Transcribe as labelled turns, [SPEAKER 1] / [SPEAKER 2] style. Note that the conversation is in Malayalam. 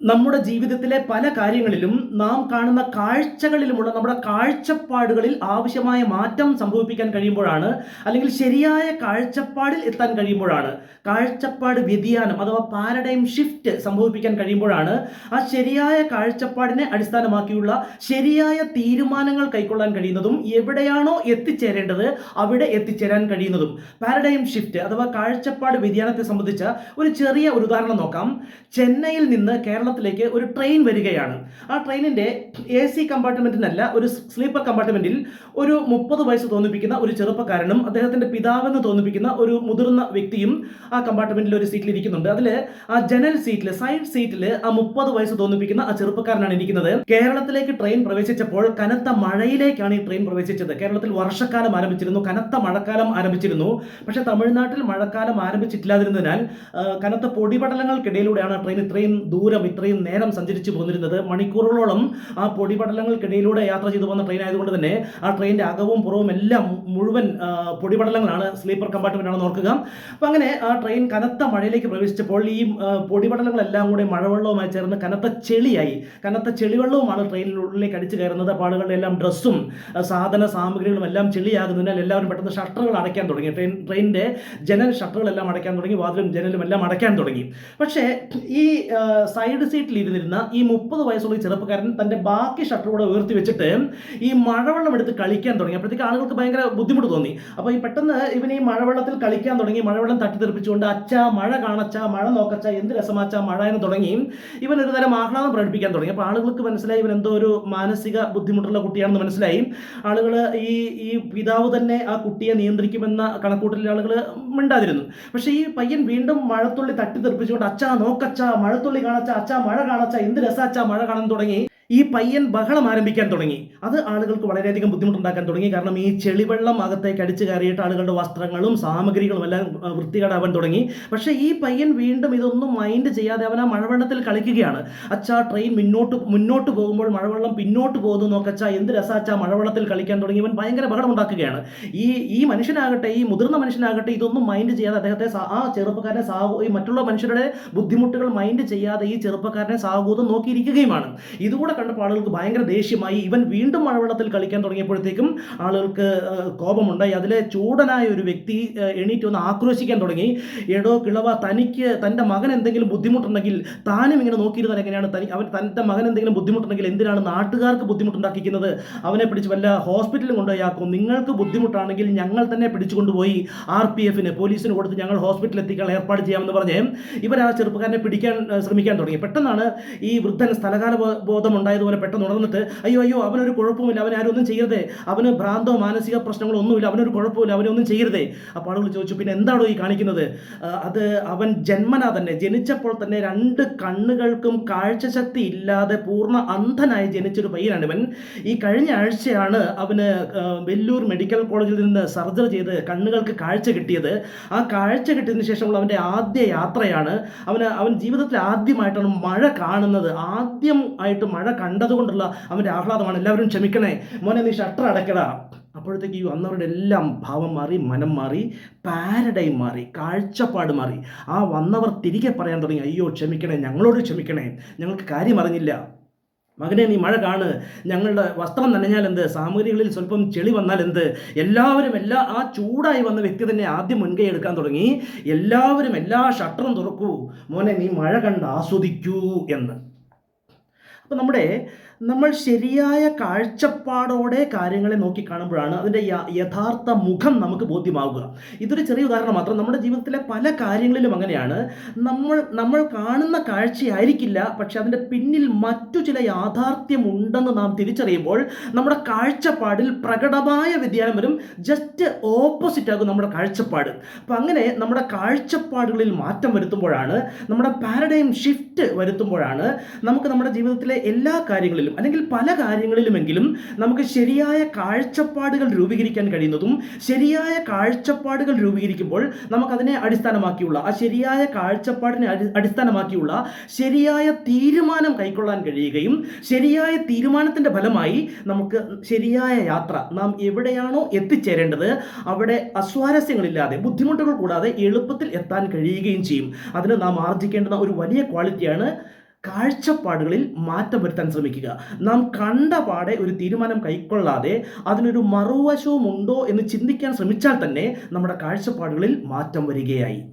[SPEAKER 1] നമ്മുടെ ജീവിതത്തിലെ പല കാര്യങ്ങളിലും നാം കാണുന്ന കാഴ്ചകളിലുമുള്ള നമ്മുടെ കാഴ്ചപ്പാടുകളിൽ ആവശ്യമായ മാറ്റം സംഭവിപ്പിക്കാൻ കഴിയുമ്പോഴാണ് അല്ലെങ്കിൽ ശരിയായ കാഴ്ചപ്പാടിൽ എത്താൻ കഴിയുമ്പോഴാണ് കാഴ്ചപ്പാട് വ്യതിയാനം അഥവാ പാരഡൈം ഷിഫ്റ്റ് സംഭവിപ്പിക്കാൻ കഴിയുമ്പോഴാണ് ആ ശരിയായ കാഴ്ചപ്പാടിനെ അടിസ്ഥാനമാക്കിയുള്ള ശരിയായ തീരുമാനങ്ങൾ കൈക്കൊള്ളാൻ കഴിയുന്നതും എവിടെയാണോ എത്തിച്ചേരേണ്ടത് അവിടെ എത്തിച്ചേരാൻ കഴിയുന്നതും. പാരഡൈം ഷിഫ്റ്റ് അഥവാ കാഴ്ചപ്പാട് വ്യതിയാനത്തെ സംബന്ധിച്ച ഒരു ചെറിയ ഒരു ഉദാഹരണം നോക്കാം. ചെന്നൈയിൽ നിന്ന് കേരളത്തിലേക്ക് ഒരു ട്രെയിൻ വരികയാണ്. ആ ട്രെയിനിന്റെ എ സി കമ്പാർട്ട്മെന്റിനല്ല ഒരു സ്ലീപ്പർ കമ്പാർട്ട്മെന്റിൽ ഒരു മുപ്പത് വയസ്സ് തോന്നിപ്പിക്കുന്ന ഒരു ചെറുപ്പക്കാരനും അദ്ദേഹത്തിന്റെ പിതാവെന്ന് തോന്നിപ്പിക്കുന്ന ഒരു മുതിർന്ന വ്യക്തിയും ആ കമ്പാർട്ട്മെന്റിൽ ഒരു സീറ്റിൽ ഇരിക്കുന്നുണ്ട്. അതിൽ ആ ജനൽ സീറ്റിൽ സൈഡ് സീറ്റിൽ ആ മുപ്പത് വയസ്സ് തോന്നിപ്പിക്കുന്ന ആ ചെറുപ്പക്കാരനാണ് ഇരിക്കുന്നത്. കേരളത്തിലേക്ക് ട്രെയിൻ പ്രവേശിച്ചപ്പോൾ കനത്ത മഴയിലേക്കാണ് ഈ ട്രെയിൻ പ്രവേശിച്ചത്. കേരളത്തിൽ വർഷക്കാലം ആരംഭിച്ചിരുന്നു കനത്ത മഴക്കാലം ആരംഭിച്ചിരുന്നു. പക്ഷേ തമിഴ്നാട്ടിൽ മഴക്കാലം ആരംഭിച്ചിട്ടില്ലാതിരുന്നതിനാൽ കനത്ത പൊടിപടലങ്ങൾക്കിടയിലൂടെയാണ് ട്രെയിൻ ഇത്രയും ദൂരം ഇത്രയും നേരം സഞ്ചരിച്ചു പോന്നിരുന്നത്. മണിക്കൂറുകളോളം ആ പൊടിപടലങ്ങൾക്കിടയിലൂടെ യാത്ര ചെയ്തു പോകുന്ന ട്രെയിൻ ആയതുകൊണ്ട് തന്നെ ആ ട്രെയിനിന്റെ അകവും പുറവും എല്ലാം മുഴുവൻ പൊടിപടലങ്ങളാണ് സ്ലീപ്പർ കമ്പാർട്ട്മെന്റ് ആണെന്ന് ഓർക്കുക. അപ്പം അങ്ങനെ ആ ട്രെയിൻ കനത്ത മഴയിലേക്ക് പ്രവേശിച്ചപ്പോൾ ഈ പൊടിപടലങ്ങളെല്ലാം കൂടി മഴവെള്ളവുമായി ചേർന്ന് കനത്ത ചെളിയായി. കനത്ത ചെളിവെള്ളവുമാണ് ട്രെയിനിനുള്ളിലേക്ക് അടിച്ചു കയറുന്നത്. ആളുകളുടെ എല്ലാം ഡ്രസ്സും സാധന സാമഗ്രികളും എല്ലാം ചെളിയാകുന്നതിനാൽ എല്ലാവരും പെട്ടെന്ന് ഷട്ടറുകൾ അടയ്ക്കാൻ തുടങ്ങി. ട്രെയിൻ ട്രെയിനിന്റെ ജനൽ ഷട്ടറുകളെല്ലാം അടയ്ക്കാൻ തുടങ്ങി. വാതിലും ജനലും എല്ലാം അടയ്ക്കാൻ തുടങ്ങി. പക്ഷേ ഈ സൈഡ് സീറ്റിൽ ഇരുന്നിരുന്ന ഈ മുപ്പത് വയസ്സുള്ള ഈ ചെറുപ്പക്കാരൻ തന്റെ ബാക്കി ഷട്ടർ കൂടെ ഉയർത്തി വെച്ചിട്ട് ഈ മഴവെള്ളം എടുത്ത് കളിക്കാൻ തുടങ്ങി. അപ്പോഴത്തേക്ക് ആളുകൾക്ക് ഭയങ്കര ബുദ്ധിമുട്ട് തോന്നി. അപ്പോൾ ഈ പെട്ടെന്ന് ഇവൻ ഈ മഴവെള്ളത്തിൽ കളിക്കാൻ തുടങ്ങി. മഴവെള്ളം തട്ടിത്തെറിപ്പിച്ചുകൊണ്ട് അച്ഛ മഴ കാണച്ച മഴ നോക്കച്ച എന്ത് രസമാച്ച മഴ എന്ന് തുടങ്ങി. ഇവൻ ഒരു തരം ആഹ്ലാദം പ്രകടിപ്പിക്കാൻ തുടങ്ങി. അപ്പോൾ ആളുകൾക്ക് മനസ്സിലായി ഇവൻ എന്തോ ഒരു മാനസിക ബുദ്ധിമുട്ടുള്ള കുട്ടിയാണെന്ന് മനസ്സിലായി. ആളുകൾ ഈ ഈ പിതാവ് തന്നെ ആ കുട്ടിയെ നിയന്ത്രിക്കുമെന്ന കണക്കൂട്ടലിൽ ആളുകൾ മിണ്ടാതിരുന്നു. പക്ഷേ ഈ പയ്യൻ വീണ്ടും മഴത്തുള്ളി തട്ടിത്തെറിപ്പിച്ചുകൊണ്ട് അച്ഛാ നോക്കച്ച മഴത്തുള്ളി കാണച്ച അച്ഛാ മഴ കാണച്ച എന്ത് രസാച്ച മഴ കാണാൻ തുടങ്ങി? ഈ പയ്യൻ ബഹളം ആരംഭിക്കാൻ തുടങ്ങി. അത് ആളുകൾക്ക് വളരെയധികം ബുദ്ധിമുട്ടുണ്ടാക്കാൻ തുടങ്ങി. കാരണം ഈ ചെളിവെള്ളം അകത്തേക്ക് അടിച്ചു കയറിയിട്ട് ആളുകളുടെ വസ്ത്രങ്ങളും സാമഗ്രികളും എല്ലാം വൃത്തികേടാവാൻ തുടങ്ങി. പക്ഷേ ഈ പയ്യൻ വീണ്ടും ഇതൊന്നും മൈൻഡ് ചെയ്യാതെ അവൻ ആ മഴവെള്ളത്തിൽ കളിക്കുകയാണ്. അച്ഛാ ട്രെയിൻ മുന്നോട്ട് മുന്നോട്ട് പോകുമ്പോൾ മഴവെള്ളം പിന്നോട്ട് പോകുന്നു നോക്കച്ചാ എന്ത് രസാച്ചാ മഴവെള്ളത്തിൽ കളിക്കാൻ തുടങ്ങി. ഇവൻ ഭയങ്കര ബഹളം ഉണ്ടാക്കുകയാണ് ഈ ഈ മനുഷ്യനാകട്ടെ ഈ മുതിർന്ന മനുഷ്യനാകട്ടെ ഇതൊന്നും മൈൻഡ് ചെയ്യാതെ അദ്ദേഹത്തെ ആ ചെറുപ്പക്കാരനെ സാഹു മറ്റുള്ള മനുഷ്യരുടെ ബുദ്ധിമുട്ടുകൾ മൈൻഡ് ചെയ്യാതെ ഈ ചെറുപ്പക്കാരനെ സാഹൂതം നോക്കിയിരിക്കുകയുമാണ്. ഇതുകൂടെ കണ്ടപ്പോൾ ആളുകൾക്ക് ഭയങ്കര ദേഷ്യമായി. ഇവൻ വീണ്ടും മഴവെള്ളത്തിൽ കളിക്കാൻ തുടങ്ങിയപ്പോഴത്തേക്കും ആളുകൾക്ക് കോപമുണ്ടായി. അതിലെ ചൂടനായ ഒരു വ്യക്തി എണീറ്റ് ഒന്ന് ആക്രോശിക്കാൻ തുടങ്ങി. എടോ കിളവ തനിക്ക് തന്റെ മകൻ എന്തെങ്കിലും ബുദ്ധിമുട്ടുണ്ടെങ്കിൽ താനും ഇങ്ങനെ നോക്കിയിരുന്നാൽ എങ്ങനെയാണ്? തനി അവൻ തന്റെ മകൻ എന്തെങ്കിലും ബുദ്ധിമുട്ടുണ്ടെങ്കിൽ എന്തിനാണ് നാട്ടുകാർക്ക് ബുദ്ധിമുട്ടുണ്ടാക്കിക്കുന്നത് അവനെ പിടിച്ച് വല്ല ഹോസ്പിറ്റലിൽ കൊണ്ടുപോയാക്കും. നിങ്ങൾക്ക് ബുദ്ധിമുട്ടാണെങ്കിൽ ഞങ്ങൾ തന്നെ പിടിച്ചുകൊണ്ടുപോയി ആർ പി എഫിന് പോലീസിന് കൊടുത്ത് ഞങ്ങൾ ഹോസ്പിറ്റലിൽ എത്തിക്കാൻ ഏർപ്പാട് ചെയ്യാമെന്ന് പറഞ്ഞ് ഇവർ ആ ചെറുപ്പക്കാരനെ പിടിക്കാൻ ശ്രമിക്കാൻ തുടങ്ങി. പെട്ടെന്നാണ് ഈ വൃദ്ധൻ സ്ഥലകാല ബോധമുണ്ടായി ബോധം ഉണ്ടായതുപോലെ പെട്ടെന്ന് ഉണർന്നിട്ട് അയ്യോ അയ്യോ അവനൊരു കുഴപ്പമില്ല അവൻ ആരും ഒന്നും ചെയ്യരുതേ. അവന് ഭ്രാന്തോ മാനസിക പ്രശ്നങ്ങളോ ഒന്നുമില്ല അവനൊരു കുഴപ്പമില്ല അവനൊന്നും ചെയ്യരുതേ. അപ്പോൾ ആളുകൾ ചോദിച്ചു പിന്നെ എന്താണോ ഈ കാണിക്കുന്നത്? അത് അവൻ ജന്മനാ തന്നെ. ജനിച്ചപ്പോൾ തന്നെ രണ്ട് കണ്ണുകൾക്കും കാഴ്ചശക്തി ഇല്ലാതെ പൂർണ അന്ധനായി ജനിച്ചൊരു പയ്യനാണ് ഇവൻ. ഈ കഴിഞ്ഞ ആഴ്ചയാണ് അവന് വെല്ലൂർ മെഡിക്കൽ കോളേജിൽ നിന്ന് സർജറി ചെയ്ത് കണ്ണുകൾക്ക് കാഴ്ച കിട്ടിയത്. ആ കാഴ്ച കിട്ടിയതിന് ശേഷമുള്ള അവന്റെ ആദ്യ യാത്രയാണ്. അവന് അവൻ ജീവിതത്തിൽ ആദ്യമായിട്ടാണ് മഴ കാണുന്നത്. ആദ്യം ആയിട്ട് മഴ കണ്ടതുകൊണ്ടുള്ള അവന്റെ ആഹ്ലാദമാണ്. എല്ലാവരും ക്ഷമിക്കണേ. മോനെ നീ ഷട്ടർ അടയ്ക്കടാ. അപ്പോഴത്തേക്ക് ഈ വന്നവരുടെ എല്ലാം ഭാവം മാറി മനം മാറി പാരഡൈം മാറി കാഴ്ചപ്പാട് മാറി. ആ വന്നവർ തിരികെ പറയാൻ തുടങ്ങി. അയ്യോ ക്ഷമിക്കണേ. ഞങ്ങളോട് ക്ഷമിക്കണേ. ഞങ്ങൾക്ക് കാര്യം അറിഞ്ഞില്ല. മകനെ നീ മഴ കാണ്. ഞങ്ങളുടെ വസ്ത്രം നനഞ്ഞാൽ എന്ത്? സാമഗ്രികളിൽ സ്വല്പം ചെളി വന്നാൽ എന്ത്? എല്ലാവരും എല്ലാ ആ ചൂടായി വന്ന വ്യക്തി തന്നെ ആദ്യം മുൻകൈ എടുക്കാൻ തുടങ്ങി. എല്ലാവരും എല്ലാ ഷട്ടറും തുറക്കൂ. മോനെ നീ മഴ കണ്ട് ആസ്വദിക്കൂ എന്ന്. അപ്പോൾ നമ്മുടെ നമ്മൾ ശരിയായ കാഴ്ചപ്പാടോടെ കാര്യങ്ങളെ നോക്കി കാണുമ്പോഴാണ് അതിന്റെ യഥാർത്ഥ മുഖം നമുക്ക് ബോധ്യമാവുക. ഇതൊരു ചെറിയ ഉദാഹരണം മാത്രം. നമ്മുടെ ജീവിതത്തിലെ പല കാര്യങ്ങളിലും അങ്ങനെയാണ്. നമ്മൾ നമ്മൾ കാണുന്ന കാഴ്ചയായിരിക്കില്ല പക്ഷെ അതിന്റെ പിന്നിൽ മറ്റു ചില യാഥാർത്ഥ്യം ഉണ്ടെന്ന് നാം തിരിച്ചറിയുമ്പോൾ നമ്മുടെ കാഴ്ചപ്പാടിൽ പ്രകടമായ വ്യതിയാനം വരും. ജസ്റ്റ് ഓപ്പോസിറ്റ് ആകും നമ്മുടെ കാഴ്ചപ്പാട്. അപ്പം അങ്ങനെ നമ്മുടെ കാഴ്ചപ്പാടുകളിൽ മാറ്റം വരുത്തുമ്പോഴാണ് നമ്മുടെ പാരഡൈം ഷിഫ്റ്റ് വരുത്തുമ്പോഴാണ് നമുക്ക് നമ്മുടെ ജീവിതത്തിലെ എല്ലാ കാര്യങ്ങളിലും അല്ലെങ്കിൽ പല കാര്യങ്ങളിലുമെങ്കിലും നമുക്ക് ശരിയായ കാഴ്ചപ്പാടുകൾ രൂപീകരിക്കാൻ കഴിയുന്നതും ശരിയായ കാഴ്ചപ്പാടുകൾ രൂപീകരിക്കുമ്പോൾ നമുക്കതിനെ അടിസ്ഥാനമാക്കിയുള്ള ആ ശരിയായ കാഴ്ചപ്പാടിനെ അടിസ്ഥാനമാക്കിയുള്ള ശരിയായ തീരുമാനം കൈക്കൊള്ളാൻ കഴിയുകയും ശരിയായ തീരുമാനത്തിന്റെ ഫലമായി നമുക്ക് ശരിയായ യാത്ര നാം എവിടെയാണോ എത്തിച്ചേരേണ്ടത് അവിടെ അസ്വാരസ്യങ്ങളില്ലാതെ ബുദ്ധിമുട്ടുകൾ കൂടാതെ എളുപ്പത്തിൽ എത്താൻ കഴിയുകയും ചെയ്യും. അതിന് നാം ആർജിക്കേണ്ടുന്ന ഒരു വലിയ ക്വാളിറ്റിയാണ് കാഴ്ചപ്പാടുകളിൽ മാറ്റം വരുത്താൻ ശ്രമിക്കുക. നാം കണ്ട പാടെ ഒരു തീരുമാനം കൈക്കൊള്ളാതെ അതിനൊരു മറുവശവും ഉണ്ടോ എന്ന് ചിന്തിക്കാൻ ശ്രമിച്ചാൽ തന്നെ നമ്മുടെ കാഴ്ചപ്പാടുകളിൽ മാറ്റം വരികയായി.